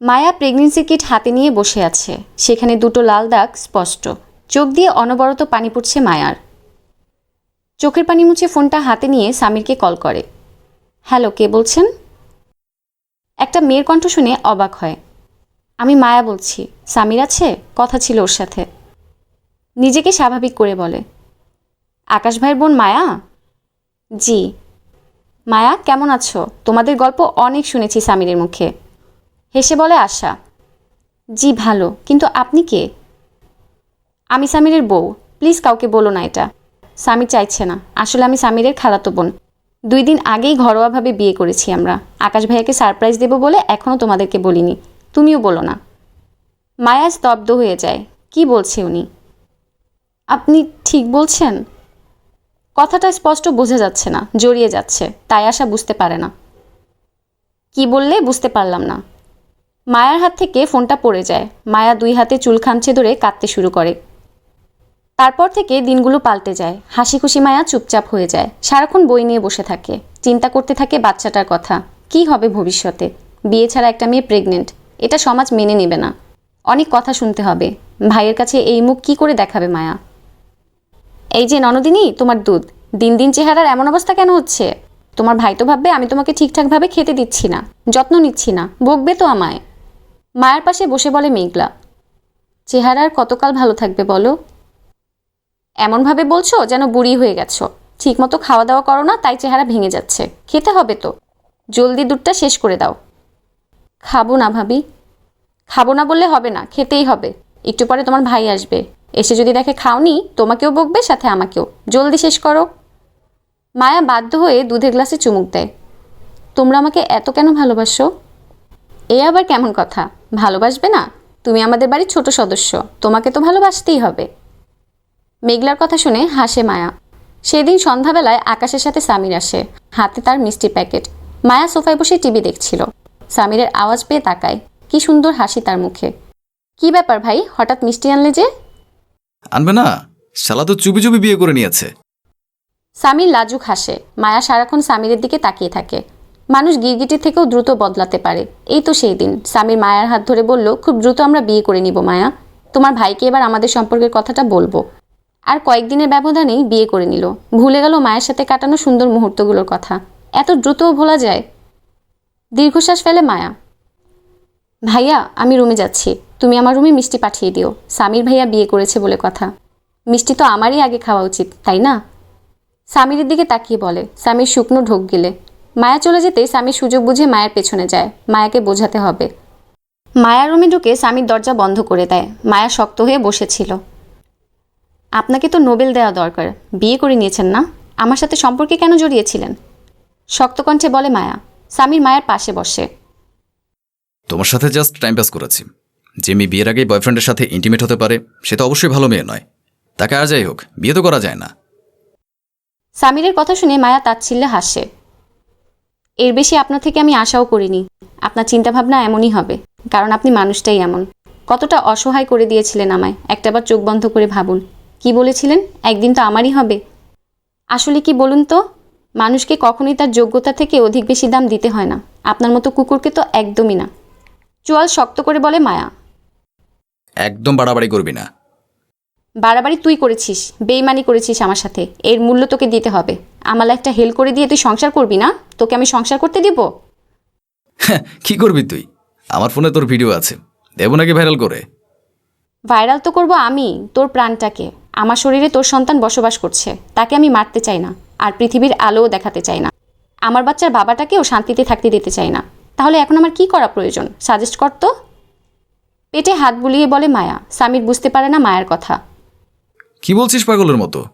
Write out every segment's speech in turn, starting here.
মায়া pregnancy kit হাতে নিয়ে বসে আছে। সেখানে দুটো লাল দাগ স্পষ্ট। চোখ দিয়ে অনবরত পানি পড়ছে মায়ার। চোখের পানি মুছে ফোনটা হাতে নিয়ে সামিরকে কল করে। হ্যালো, কে বলছেন? একটা মেয়ের কণ্ঠ শুনে অবাক হয়। আমি মায়া বলছি, সামির আছে? কথা ছিল ওর সাথে। নিজেকে স্বাভাবিক করে বলে। আকাশ ভাইয়ের বোন মায়া? জি। মায়া, কেমন আছো? তোমাদের গল্প অনেক শুনেছি সামিরের মুখে। হেসে বলে আশা, জি, ভালো, কিন্তু আপনি কে? আমি সামিরের বউ, প্লিজ কাউকে বলো না এটা, সামির চাইছে না, আসলে আমি সামিরের খালাতো বোন, দুই দিন আগেই ঘরোয়াভাবে বিয়ে করেছি আমরা, আকাশ ভাইয়াকে সারপ্রাইজ দেবো বলে এখনও তোমাদেরকে বলিনি, তুমিও বলো না। মায়া স্তব্ধ হয়ে যায়, কি বলছে উনি? আপনি ঠিক বলছেন? কথাটা স্পষ্ট বোঝা যাচ্ছে না, জড়িয়ে যাচ্ছে, তাই আশা বুঝতে পারে না। কি বললে বুঝতে পারলাম না। মায়ার হাত থেকে ফোনটা পড়ে যায়। মায়া দুই হাতে চুল খামচে ধরে কাঁদতে শুরু করে। তারপর থেকে দিনগুলো পাল্টে যায়। হাসি খুশি মায়া চুপচাপ হয়ে যায়। সারাক্ষণ বই নিয়ে বসে থাকে। চিন্তা করতে থাকে বাচ্চাটার কথা। কি হবে ভবিষ্যতে? বিয়ে ছাড়া একটা মেয়ে প্রেগনেন্ট এটা সমাজ মেনে নেবে না। অনেক কথা শুনতে হবে। ভাইয়ের কাছে এই মুখ কি করে দেখাবে মায়া? এই যে ননদিনী, তোমার দুধ। দিন দিন চেহারার এমন অবস্থা কেন হচ্ছে? তোমার ভাই তো ভাববে, আমি তোমাকে ঠিকঠাকভাবে খেতে দিচ্ছি না। যত্ন নিচ্ছি না। বকবে তো আমায়। মায়ের পাশে বসে বলে মেঘলা, চেহারার কতকাল ভালো থাকবে বলো? এমনভাবে বলছো যেন বুড়ি হয়ে গেছো। ঠিকমতো খাওয়া দাওয়া করো না, তাই চেহারা ভেঙে যাচ্ছে। খেতে হবে তো। জলদি দুধটা শেষ করে দাও। খাব না ভাবি। খাব না বললে হবে না, খেতেই হবে। একটু পরে তোমার ভাই আসবে। এসে যদি দেখে খাওনি, তোমাকেও বকবে, সাথে আমাকেও। জলদি শেষ করো। মায়া বাধ্য হয়ে দুধের গ্লাসে চুমুক দেয়। তোমরা আমাকে এত কেন ভালোবাসো? এ আবার কেমন কথা? ভালোবাসবে না? তুমি আমাদের বাড়ির ছোট সদস্য। তোমাকে তো ভালোবাসতেই হবে। মেঘলার কথা শুনে হাসে মায়া। সেদিন সন্ধ্যাবেলায় আকাশের সাথে সামির আসে। হাতে তার মিষ্টি প্যাকেট। মায়া সোফায় বসে টিভি দেখছিল। সামিরের আওয়াজ পেয়ে তাকায়। কি সুন্দর হাসি তার মুখে। কি ব্যাপার ভাই? হঠাৎ মিষ্টি আনলে যে? আনবে না। শালা তো চুপি চুপি বিয়ে করে নিয়েছে। সামির লাজুক হাসে। মায়া সারাক্ষণ সামিরের দিকে তাকিয়ে থাকে। মানুষ গিরগিটির থেকেও দ্রুত বদলাতে পারে। এই তো সেই দিন। স্বামীর মায়ার হাত ধরে বলল, খুব দ্রুত আমরা বিয়ে করে নিব, মায়া। তোমার ভাইকে এবার আমাদের সম্পর্কের কথাটা বলব। আর কয়েকদিনের ব্যবধানেই বিয়ে করে নিল। ভুলে গেল মায়ের সাথে কাটানো সুন্দর মুহূর্তগুলোর কথা। এত দ্রুতও ভোলা যায়? দীর্ঘশ্বাস ফেলে মায়া। ভাইয়া, আমি রুমে যাচ্ছি। তুমি আমার রুমে মিষ্টি পাঠিয়ে দিও। স্বামীর ভাইয়া বিয়ে করেছে বলে কথা। মিষ্টি তো আমারই আগে খাওয়া উচিত, তাই না? স্বামীর দিকে তাকিয়ে বলে, স্বামীর শুকনো ঢোক গেলে। মায়া চলে যেতে সামির সুযোগ বুঝে মায়ের পেছনে যায়। মায়াকে বোঝাতে হবে। মায়ার রুমে ঢুকে স্বামীর দরজা বন্ধ করে দেয়। মায়া শক্ত হয়ে বসেছিল। আপনাকে তো নোবেল দেওয়া দরকার। বিয়ে করে নিয়েছেন না? আমার সাথে সম্পর্কে কেন জড়িয়েছিলেন? শক্ত কণ্ঠে বলে মায়া স্বামীর মায়ের পাশে বসে। তোমার সাথে জাস্ট টাইম পাস করেছি। যে মেয়ে বিয়ের আগেই বয়ফ্রেন্ডের সাথে ইন্টিমেট হতে পারে সে তো অবশ্যই ভালো মেয়ে নয়। তাকে আর যাই হোক বিয়ে তো করা যায় না। সামিরের কথা শুনে মায়া তাচ্ছিল্যে হাসে। এর বেশি আপনার থেকে আমি আশাও করিনি। আপনার চিন্তাভাবনা এমনই হবে, কারণ আপনি মানুষটাই এমন। কতটা অসহায় করে দিয়েছিলেন আমায় একটাবার চোখ বন্ধ করে ভাবুন। কি বলেছিলেন? একদিন তো আমারই হবে। আসলে কি বলুন তো? মানুষকে কখনোই তার যোগ্যতা থেকে অধিক বেশি দাম দিতে হয় না। আপনার মতো কুকুরকে তো একদমই না। চোয়াল শক্ত করে বলে মায়া। একদম বাড়াবাড়ি করবি না। বাড়াবাড়ি তুই করেছিস বেইমানি করেছিস আমার সাথে এর মূল্য তোকে দিতে হবে। আমার একটা হেল করে দিয়ে তুই সংসার করবি না? তোকে আমি সংসার করতে দিব? হ্যাঁ কি করবি তুই? আমার ফোনে তোর ভিডিও আছে। দেবো নাকি ভাইরাল করে? ভাইরাল তো করব আমি তোর প্রাণটাকে। আমার শরীরে তোর সন্তান বসবাস করছে তাকে আমি মারতে চাই না আর পৃথিবীর আলোও দেখাতে চাই না। আমার বাচ্চার বাবাটাকেও শান্তিতে থাকতে দিতে চাই না। তাহলে এখন আমার কি করা প্রয়োজন? সাজেস্ট কর তো। পেটে হাত বুলিয়ে বলে মায়া। স্বামীর বুঝতে পারে না মায়ের কথা। কি বলছিস পাগলের মতো?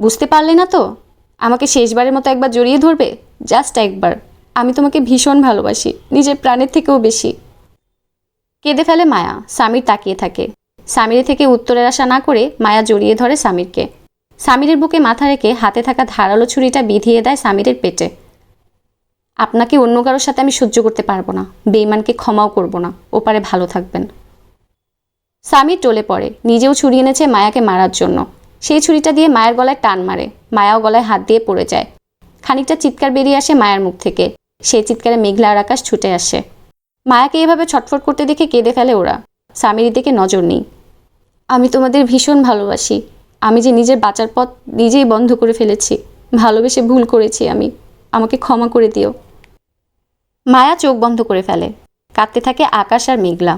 বুঝতে পারলে না তো? আমাকে শেষবারের মতো একবার জড়িয়ে ধরবে? জাস্ট একবার। আমি তোমাকে ভীষণ ভালোবাসি, নিজের প্রাণের থেকেও বেশি। কেঁদে ফেলে মায়া, স্বামীর তাকিয়ে থাকে। স্বামীর থেকে উত্তরের আশা না করে মায়া জড়িয়ে ধরে স্বামীরকে। স্বামীরের বুকে মাথা রেখে হাতে থাকা ধারালো ছুরিটা বিধিয়ে দেয় স্বামীরের পেটে। আপনাকে অন্য কারোর সাথে আমি সহ্য করতে পারব না। বেইমানকে ক্ষমাও করব না। ওপারে ভালো থাকবেন। স্বামী টলে পড়ে, নিজেও ছুরি এনেছে মায়াকে মারার জন্য। সেই ছুরিটা দিয়ে মায়ের গলায় টান মারে, মায়াও গলায় হাত দিয়ে পড়ে যায়। খানিকটা চিৎকার বেরিয়ে আসে মায়ের মুখ থেকে, সেই চিৎকারে মেঘলা আর আকাশ ছুটে আসে। মায়াকে এভাবে ছটফট করতে দেখে কেঁদে ফেলে ওরা। সামিরির দিকে নজর নেই। আমি তোমাদের ভীষণ ভালোবাসি। আমি যে নিজের বাঁচার পথ নিজেই বন্ধ করে ফেলেছি। ভালোবেসে ভুল করেছি আমি। আমাকে ক্ষমা করে দিও। মায়া চোখ বন্ধ করে ফেলে। কাঁদতে থাকে আকাশ আর মেঘলা।